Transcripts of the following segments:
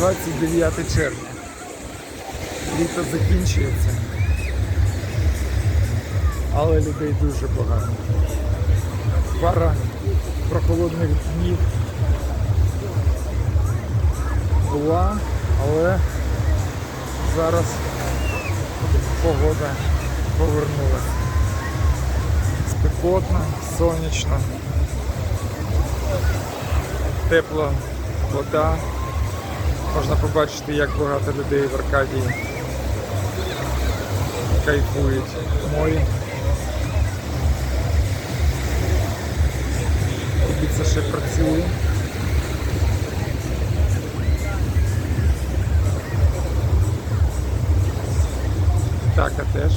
29 червня. Літо закінчується. Але людей дуже багато. Пара прохолодних днів була, але зараз погода повернулася. Спекотно, сонячно, тепла вода. Можна побачити, як багато людей в Аркадії кайфують в морі. Кубиця ще працює. Така теж.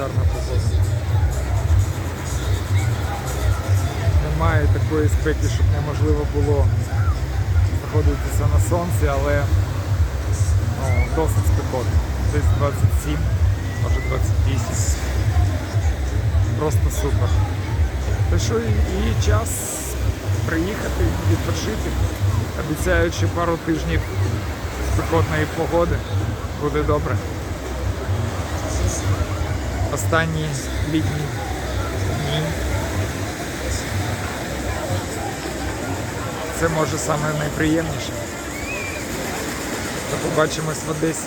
Гарна погода. Немає такої спеки, щоб неможливо було знаходитися на сонці, але ну, досить спекотно. Десь 27, може 28. Просто супер. Та що і, час приїхати, відпочити. Обіцяють, що пару тижнів спекотної погоди буде добре. Останні літні дні. Це може саме найприємніше. То побачимось в Одесі.